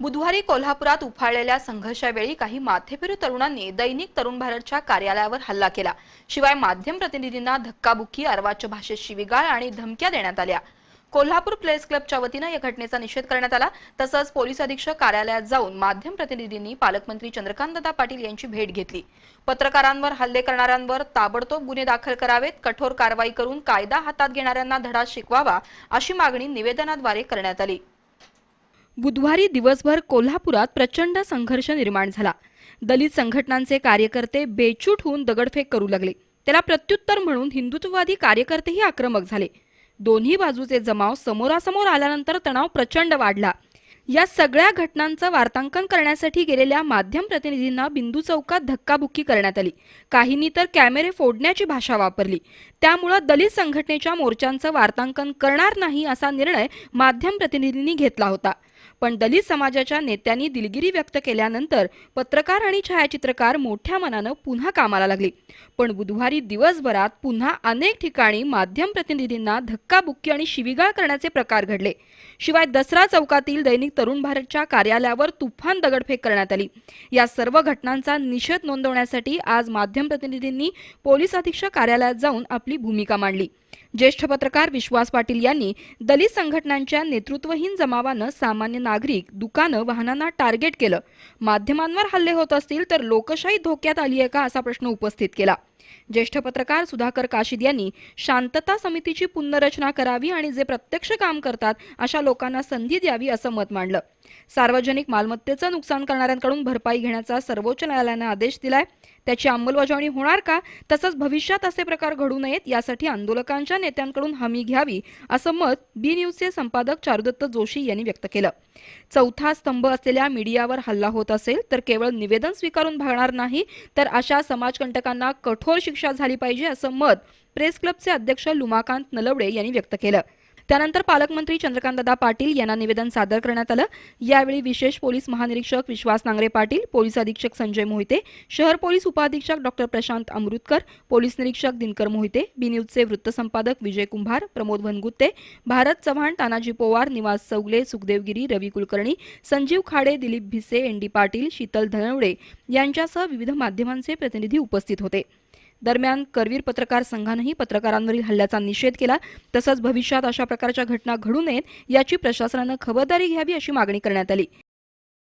बुधवारी कोल्हापुरात उफाळलेल्या संघर्षावेळी काही माथेफिरू तरुणांनी दैनिक तरुण भारतच्या कार्यालयावर हल्ला केला. शिवाय माध्यम प्रतिनिधींना धक्काबुक्की अर्वाच्य भाषेत शिवीगाळ आणि धमक्या देण्यात आल्या. कोल्हापूर प्रेस क्लबच्या वतीनं या घटनेचा निषेध करण्यात आला. तसंच पोलीस अधीक्षक कार्यालयात जाऊन माध्यम प्रतिनिधींनी पालकमंत्री चंद्रकांतदा पाटील यांची भेट घेतली. पत्रकारांवर हल्ले करणाऱ्यांवर ताबडतोब गुन्हे दाखल करावेत कठोर कारवाई करून कायदा हातात घेणाऱ्यांना धडा शिकवावा अशी मागणी निवेदनाद्वारे करण्यात आली. बुधवारी दिवसभर कोल्हापुरात प्रचंड संघर्ष निर्माण झाला. दलित संघटनांचे कार्यकर्ते बेचूट होऊन दगडफेक करू लागले. त्याला प्रत्युत्तर म्हणून हिंदुत्ववादी कार्यकर्तेही आक्रमक झाले. दोन्ही बाजूचे जमाव समोरासमोर आल्यानंतर तणाव प्रचंड वाढला. या सगळ्या घटनांचं वार्तांकन करण्यासाठी गेलेल्या माध्यम प्रतिनिधींना बिंदू चौकात धक्काबुक्की करण्यात आली. काहींनी तर कॅमेरे फोडण्याची भाषा वापरली. त्यामुळं दलित संघटनेच्या मोर्चांचं वार्तांकन करणार नाही असा निर्णय माध्यम प्रतिनिधींनी घेतला होता. पण दलित समाजाच्या नेत्यांनी दिलगिरी व्यक्त केल्यानंतर पत्रकार आणि छायाचित्रकार मोठ्या मनानं पुन्हा कामाला लागले. पण बुधवारी दिवसभरात पुन्हा अनेक ठिकाणी माध्यम प्रतिनिधींना धक्काबुक्की आणि शिवीगाळ करण्याचे प्रकार घडले. शिवाय दसरा चौकातील दैनिक तरुण भारतच्या कार्यालयावर तुफान दगडफेक करण्यात आली. या सर्व घटनांचा निषेध नोंदवण्यासाठी आज माध्यम प्रतिनिधींनी पोलीस अधीक्षक कार्यालयात जाऊन आपली भूमिका मांडली. ज्येष्ठ पत्रकार विश्वास पाटील यांनी दलित संघटनांच्या नेतृत्वहीन जमावानं सामान्य नागरिक दुकानं वाहनांना टार्गेट केलं. माध्यमांवर हल्ले होत असतील तर लोकशाही धोक्यात आली आहे का असा प्रश्न उपस्थित केला. ज्येष्ठ पत्रकार सुधाकर काशीद यांनी शांतता समितीची पुनर्रचना करावी आणि जे प्रत्यक्ष काम करतात अशा लोकांना संधी द्यावी असं मत मांडलं. सार्वजनिक मालमत्तेचं नुकसान करणाऱ्यांकडून भरपाई घेण्याचा सर्वोच्च न्यायालयानं आदेश दिलाय. त्याची अंमलबजावणी होणार का? तसंच भविष्यात असे प्रकार घडू नयेत यासाठी आंदोलकांच्या नेत्यांकडून हमी घ्यावी असं मत बी न्यूजचे संपादक चारुदत्त जोशी यांनी व्यक्त केलं. चौथा स्तंभ असलेल्या मीडियावर हल्ला होत असेल तर केवळ निवेदन स्वीकारून भागणार नाही तर अशा समाजकंटकांना कठोर शिक्षा झाली पाहिजे असं मत प्रेस क्लबचे अध्यक्ष लुमाकांत नलवडे यांनी व्यक्त केलं. त्यानंतर पालकमंत्री चंद्रकांतदादा पाटील यांना निवेदन सादर करण्यात आलं. यावेळी विशेष पोलीस महानिरीक्षक विश्वास नांगरे पाटील पोलीस अधीक्षक संजय मोहिते शहर पोलीस उपअधीक्षक डॉक्टर प्रशांत अमृतकर पोलीस निरीक्षक दिनकर मोहिते बी न्यूजचे वृत्तसंपादक विजय कुंभार प्रमोद भनगुत्ते भारत चव्हाण तानाजी पोवार निवास चौगले सुखदेवगिरी रवी कुलकर्णी संजीव खाडे दिलीप भिसे एन डी पाटील शीतल धनवडे यांच्यासह विविध माध्यमांचे प्रतिनिधी उपस्थित होते. दरम्यान करवीर पत्रकार संघानंही पत्रकारांवरील हल्ल्याचा निषेध केला. तसंच भविष्यात अशा प्रकारच्या घटना घडू नयेत याची प्रशासनानं खबरदारी घ्यावी अशी मागणी करण्यात आली.